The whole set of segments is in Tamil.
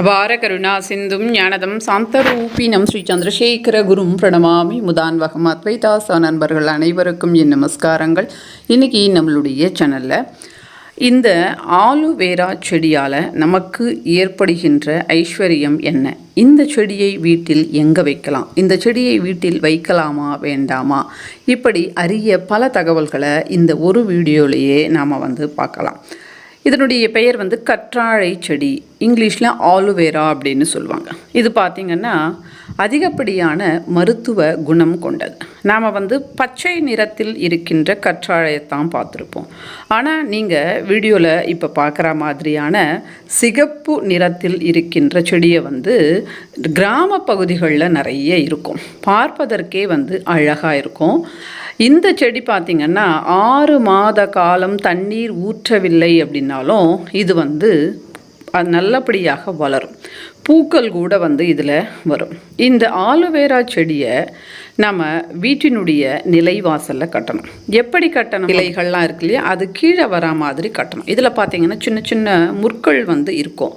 அபார கருணா சிந்தும் ஞானதம் சாந்தரூபினம் ஸ்ரீ சந்திரசேகர குரும் பிரணமாமி முதான்வகம் அத்வைதாசா நண்பர்கள் அனைவருக்கும் என் நமஸ்காரங்கள். இன்னைக்கு நம்மளுடைய சேனலில் இந்த ஆலுவேரா செடியால் நமக்கு ஏற்படுகின்ற ஐஸ்வர்யம் என்ன? இந்த செடியை வீட்டில் எங்கே வைக்கலாம்? இந்த செடியை வீட்டில் வைக்கலாமா வேண்டாமா? இப்படி அரிய பல தகவல்களை இந்த ஒரு வீடியோலேயே நாம் வந்து பார்க்கலாம். இதனுடைய பெயர் வந்து கற்றாழை செடி. இங்கிலீஷில் ஆலுவேரா அப்படின்னு சொல்லுவாங்க. இது பார்த்திங்கன்னா அதிகப்படியான மருத்துவ குணம் கொண்டது. நாம் வந்து பச்சை நிறத்தில் இருக்கின்ற கற்றாழையத்தான் பார்த்துருப்போம். ஆனால் நீங்கள் வீடியோவில் இப்போ பார்க்குற மாதிரியான சிகப்பு நிறத்தில் இருக்கின்ற செடியை வந்து கிராம பகுதிகளில் நிறைய இருக்கும். பார்ப்பதற்கே வந்து அழகாக இருக்கும். இந்த செடி பார்த்திங்கன்னா ஆறு மாத காலம் தண்ணீர் ஊற்றவில்லை அப்படின்னாலும் இது வந்து அது நல்லபடியாக வளரும். பூக்கள் கூட வந்து இதில் வரும். இந்த ஆலுவேரா செடியை நம்ம வீட்டினுடைய நிலைவாசலில் கட்டணும். எப்படி கட்டணும்? இலைகள்லாம் இருக்கு இல்லையா? அது கீழே வரா மாதிரி கட்டணும். இதில் பார்த்திங்கன்னா சின்ன சின்ன முற்கள் வந்து இருக்கும்.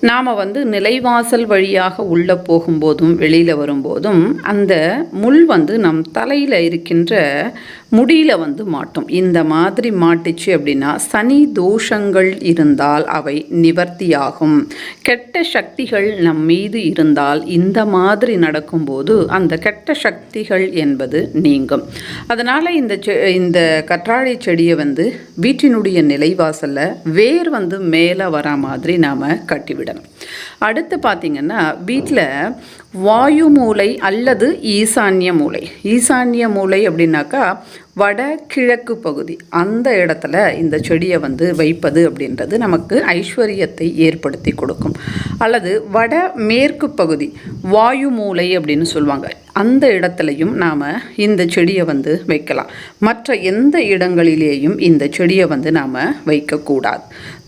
நாம் வந்து நிலைவாசல் வழியாக உள்ளே போகும்போதும் வெளியில் வரும்போதும் அந்த முள் வந்து நம் தலையில் இருக்கின்ற முடியில் வந்து மாட்டும். இந்த மாதிரி மாட்டுச்சு அப்படின்னா சனி தோஷங்கள் இருந்தால் அவை நிவர்த்தியாகும். கெட்ட சக்திகள் நம் மீது இருந்தால் இந்த மாதிரி நடக்கும்போது அந்த கெட்ட சக்திகள் என்பது நீங்கும். அதனால் இந்த செ இந்த கற்றாழை செடியை வந்து வீட்டினுடைய நிலைவாசலில் வேர் வந்து மேலே வரா மாதிரி நாம் கட்டிவிடணும். அடுத்து பார்த்திங்கன்னா வீட்டில் வாயு மூலை அல்லது ஈசான்ய மூலை ஈசான்ய மூலை அப்படின்னாக்கா வட கிழக்கு பகுதி. அந்த இடத்துல இந்த செடியை வந்து வைப்பது அப்படின்றது நமக்கு ஐஸ்வர்யத்தை ஏற்படுத்தி கொடுக்கும். அல்லது வட மேற்கு பகுதி வாயு மூலை அப்படின்னு சொல்லுவாங்க. அந்த இடத்துலையும் நாம் இந்த செடியை வந்து வைக்கலாம். மற்ற எந்த இடங்களிலேயும் இந்த செடியை வந்து நாம் வைக்கக்கூடாது.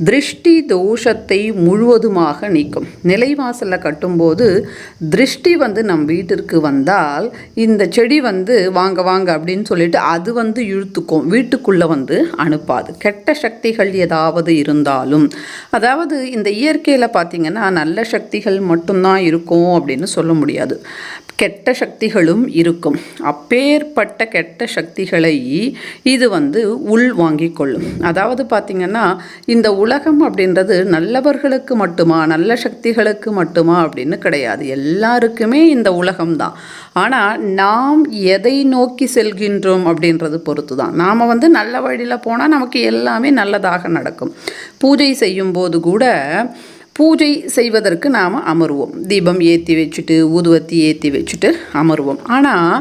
திருஷ்டி தோஷத்தை முழுவதுமாக நீக்கும். நிலைவாசலில் கட்டும்போது திருஷ்டி வந்து நம் வீட்டிற்கு வந்தால் இந்த செடி வந்து வாங்க வாங்க அப்படின்னு சொல்லிட்டு அது வந்து இழுத்துக்கும். வீட்டுக்குள்ளே வந்து அனுப்பாது. கெட்ட சக்திகள் ஏதாவது இருந்தாலும். அதாவது இந்த இயற்கையில் பார்த்திங்கன்னா நல்ல சக்திகள் மட்டும்தான் இருக்கும் அப்படின்னு சொல்ல முடியாது. கெட்ட சக்திகளும் இருக்கும். அப்பேற்பட்ட கெட்ட சக்திகளை இது வந்து உள் வாங்கி கொள்ளும். அதாவது பார்த்திங்கன்னா இந்த உள் உலகம் அப்படின்றது நல்லவர்களுக்கு மட்டுமா நல்ல சக்திகளுக்கு மட்டுமா அப்படின்னு கிடையாது. எல்லாருக்குமே இந்த உலகம்தான் ஆனால் நாம் எதை நோக்கி செல்கின்றோம் அப்படின்றது பொறுத்து தான் நாம் வந்து நல்ல வழியில் போனால் நமக்கு எல்லாமே நல்லதாக நடக்கும். பூஜை செய்யும்போது கூட பூஜை செய்வதற்கு நாம் அமருவோம். தீபம் ஏற்றி வச்சுட்டு ஊதுவத்தி ஏற்றி வச்சுட்டு அமருவோம். ஆனால்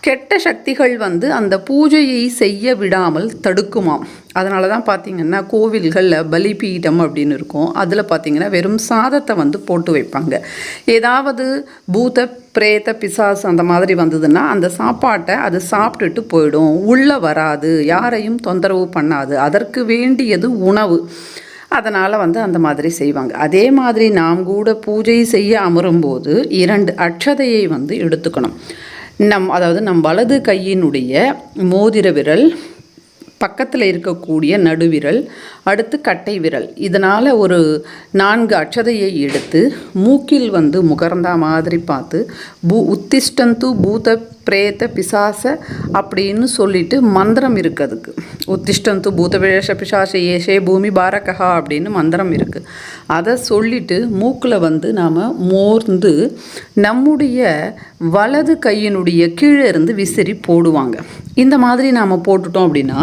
கெட்ட சக்திகள் வந்து அந்த பூஜையை செய்ய விடாமல் தடுக்குமாம். அதனால தான் பார்த்திங்கன்னா கோவில்களில் பலிபீடம் அப்படின்னு இருக்கும். அதில் பார்த்திங்கன்னா வெறும் சாதத்தை வந்து போட்டு வைப்பாங்க. ஏதாவது பூத பிரேத பிசாசு அந்த மாதிரி வந்ததுன்னா அந்த சாப்பாட்டை அது சாப்பிட்டுட்டு போயிடும். உள்ளே வராது. யாரையும் தொந்தரவு பண்ணாது. அதற்கு வேண்டியது உணவு. அதனால் வந்து அந்த மாதிரி செய்வாங்க. அதே மாதிரி நாம் கூட பூஜை செய்ய அமரும்போது இரண்டு அட்சதையை வந்து எடுத்துக்கணும். நம் அதாவது நம் வலது கையினுடைய மோதிர விரல் பக்கத்தில் இருக்கக்கூடிய நடுவிரல் அடுத்து கட்டை விரல். இதனால் ஒரு நான்கு அட்சதையை எடுத்து மூக்கில் வந்து முகர்ந்தா மாதிரி பார்த்து பூ உத்திஷ்டந்து பூத பிரேத பிசாச அப்படின்னு சொல்லிட்டு மந்திரம் இருக்குது அதுக்கு. உத்திஷ்டந்து பூத வேஷ பிசாச ஏஷே பூமி பாரகா அப்படின்னு மந்திரம் இருக்குது அதை சொல்லிட்டு மூக்கில் வந்து நாம் மோர்ந்து நம்முடைய வலது கையினுடைய கீழே இருந்து விசிறி போடுவாங்க. இந்த மாதிரி நாம் போட்டுட்டோம் அப்படின்னா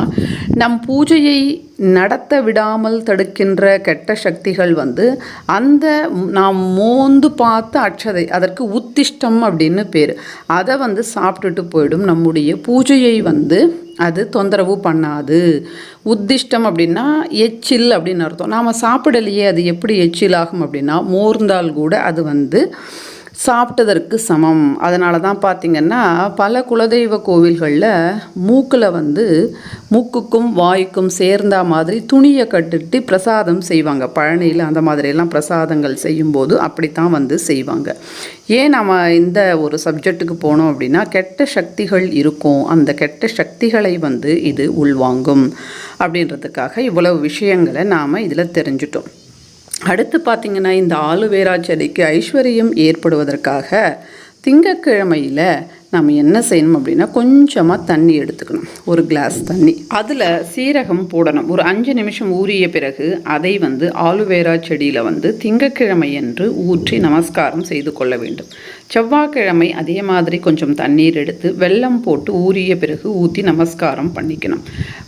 நம் பூஜையை நடத்த விடாமல் தடுக்கின்ற கெட்ட சக்திகள் வந்து அந்த நாம் மோந்து பார்த்த அட்சதை அதற்கு உத்திஷ்டம் அப்படின்னு பேர். அதை வந்து சாப்பிட்டுட்டு போயிடும் நம்முடைய பூஜையை வந்து அது தொந்தரவு பண்ணாது. உத்திஷ்டம் அப்படின்னா எச்சில் அப்படின்னு அர்த்தம். நாம் சாப்பிடலையே அது எப்படி எச்சில் ஆகும் அப்படின்னா மோர்ந்தால் கூட அது வந்து சாப்பிட்டதற்கு சமம். அதனால தான் பார்த்திங்கன்னா பல குலதெய்வ கோவில்களில் மூக்கில் வந்து மூக்குக்கும் வாய்க்கும் சேர்ந்தா மாதிரி துணியை கட்டுட்டு பிரசாதம் செய்வாங்க. பழனியில் அந்த மாதிரியெல்லாம் பிரசாதங்கள் செய்யும்போது அப்படித்தான் வந்து செய்வாங்க. ஏன் நம்ம இந்த ஒரு சப்ஜெக்ட்டுக்கு போனோம் அப்படின்னா கெட்ட சக்திகள் இருக்கும். அந்த கெட்ட சக்திகளை வந்து இது உள்வாங்கும். அப்படின்றதுக்காக இவ்வளவு விஷயங்களை நாம் இதில் தெரிஞ்சிட்டோம். அடுத்து பார்த்திங்கன்னா இந்த ஆலுவேரா செடிக்கு ஐஸ்வர்யம் ஏற்படுவதற்காக திங்கக்கிழமையில் நம்ம என்ன செய்யணும் அப்படின்னா கொஞ்சமாக தண்ணி எடுத்துக்கணும். ஒரு கிளாஸ் தண்ணி. அதில் சீரகம் போடணும். ஒரு அஞ்சு நிமிஷம் ஊறிய பிறகு அதை வந்து ஆலுவேரா செடியில் வந்து திங்கக்கிழமை என்று ஊற்றி நமஸ்காரம் செய்து கொள்ள வேண்டும். செவ்வாய்க்கிழமை அதே மாதிரி கொஞ்சம் தண்ணீர் எடுத்து வெல்லம் போட்டு ஊறிய பிறகு ஊற்றி நமஸ்காரம் பண்ணிக்கணும்.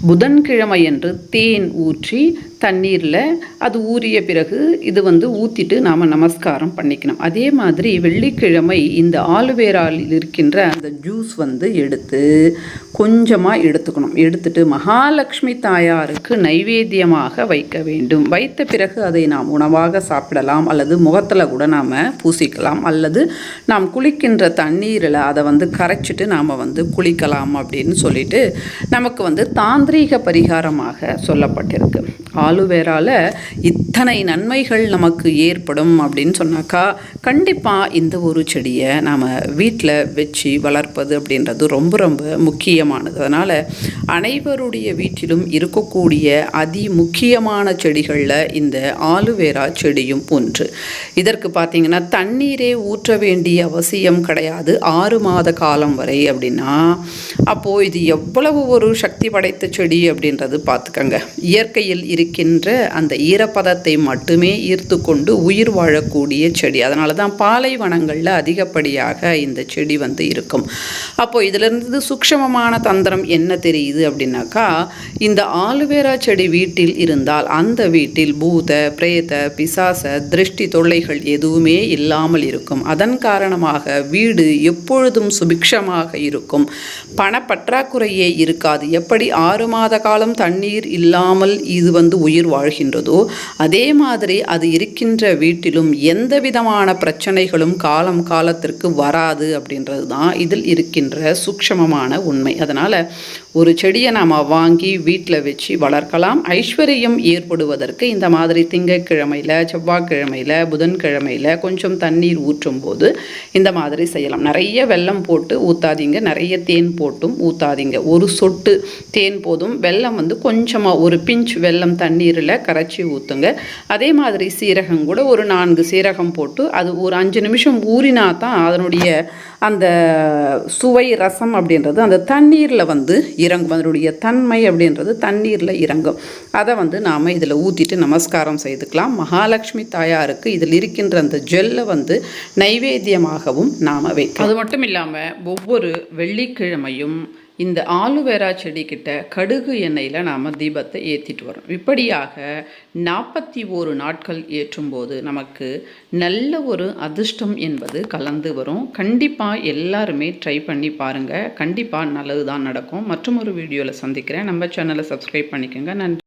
புதன்கிழமை என்று தேன் ஊற்றி தண்ணீரில் அது ஊறிய பிறகு இது வந்து ஊற்றிட்டு நாம் நமஸ்காரம் பண்ணிக்கணும். அதே மாதிரி வெள்ளிக்கிழமை இந்த ஆலுவேராவில் இருக்கின்ற அந்த ஜூஸ் வந்து எடுத்து கொஞ்சமாக எடுத்துக்கணும். எடுத்துட்டு மகாலட்சுமி தாயாருக்கு நைவேத்தியமாக வைக்க வேண்டும். வைத்த பிறகு அதை நாம் உணவாக சாப்பிடலாம் அல்லது முகத்தில் கூட நாம் பூசிக்கலாம் அல்லது நாம் குளிக்கின்ற தண்ணீரில் அதை வந்து கரைச்சிட்டு நாம் வந்து குளிக்கலாம் அப்படின்னு சொல்லிட்டு நமக்கு வந்து தாந்திரீக பரிகாரமாக சொல்லப்பட்டிருக்கு. ஆலுவேரால இத்தனை நன்மைகள் நமக்கு ஏற்படும் அப்படின்னு சொன்னாக்கா கண்டிப்பாக இந்த ஒரு செடியை நாம் வீட்டில் வச்சு வளர்ப்பது அப்படின்றது ரொம்ப ரொம்ப முக்கியமானது. அதனால் அனைவருடைய வீட்டிலும் இருக்கக்கூடிய அதி முக்கியமான செடிகளில் இந்த ஆலுவேரா செடியும் ஒன்று. இதற்கு பார்த்திங்கன்னா தண்ணீரே ஊற்ற வேண்டிய அவசியம் கிடையாது. ஆறு மாத காலம் வரை அப்படின்னா அப்போது இது எவ்வளவு ஒரு சக்தி படைத்த செடி அப்படின்றது பார்த்துக்கங்க. இயற்கையில் இருக்கின்ற அந்த ஈரப்பதத்தை மட்டுமே ஈர்த்து கொண்டு உயிர் வாழக்கூடிய செடி. அதனால தான் பாலைவனங்களில் அதிகப்படியாக இந்த செடி வந்து இருக்கும். அப்போது இதிலிருந்து சூக்ஷமமான தந்திரம் என்ன தெரியுது அப்படின்னாக்கா இந்த ஆலுவேரா செடி வீட்டில் இருந்தால் அந்த வீட்டில் பூத பிரேத பிசாச திருஷ்டி தொல்லைகள் எதுவுமே இல்லாமல் இருக்கும். அதன் காரணம் காரணமாக வீடு எப்பொழுதும் சுபிக்ஷமாக இருக்கும். பணப்பற்றாக்குறையே இருக்காது. எப்படி ஆறு மாத காலம் தண்ணீர் இல்லாமல் இது வந்து உயிர் வாழ்கின்றதோ அதே மாதிரி அது இருக்கின்ற வீட்டிலும் எந்த விதமான பிரச்சனைகளும் காலம் காலத்திற்கு வராது அப்படின்றது தான் இதில் இருக்கின்ற சூக்ஷமமான உண்மை. அதனால் ஒரு செடியை நாம் வாங்கி வீட்டில் வச்சு வளர்க்கலாம். ஐஸ்வர்யம் ஏற்படுவதற்கு இந்த மாதிரி திங்கக்கிழமையில் செவ்வாய்க்கிழமையில் புதன்கிழமையில் கொஞ்சம் தண்ணீர் ஊற்றும் போது இந்த மாதிரி செய்யலாம். நிறைய வெல்லம் போட்டு ஊற்றாதீங்க நிறைய தேன் போட்டும் ஊற்றாதீங்க ஒரு சொட்டு தேன் போதும். வெல்லம் வந்து கொஞ்சமாக ஒரு பிஞ்ச் வெல்லம் தண்ணீரில் கரைச்சி ஊற்றுங்க அதே மாதிரி சீரகம் கூட ஒரு நான்கு சீரகம் போட்டு அது ஒரு அஞ்சு நிமிஷம் ஊறினா தான் அதனுடைய அந்த சுவை ரசம் அப்படின்றது அந்த தண்ணீரில் வந்து இறங்கும். அதனுடைய தன்மை அப்படின்றது தண்ணீரில் இறங்கும். அதை வந்து நாம் இதில் ஊற்றிட்டு நமஸ்காரம் செய்துக்கலாம். மகாலட்சுமி தாயாருக்கு இதில் இருக்கின்ற அந்த ஜெல்லை வந்து நைவேத்தியமாகவும் நாம் வைக்கலாம். அது மட்டும் இல்லாமல் ஒவ்வொரு வெள்ளிக்கிழமையும் இந்த ஆலுவேரா செடிக்கிட்ட கடுகு எண்ணெயில் நாம் தீபத்தை ஏற்றிட்டு வரோம் இப்படியாக நாற்பத்தி ஓரு நாட்கள் ஏற்றும்போது நமக்கு நல்ல ஒரு அதிர்ஷ்டம் என்பது கலந்து வரும். கண்டிப்பாக எல்லாருமே ட்ரை பண்ணி பாருங்கள் கண்டிப்பாக நல்லது தான் நடக்கும். மற்றும் ஒரு வீடியோவில் சந்திக்கிறேன். நம்ம சேனலை சப்ஸ்கிரைப் பண்ணிக்கோங்க. நன்றி.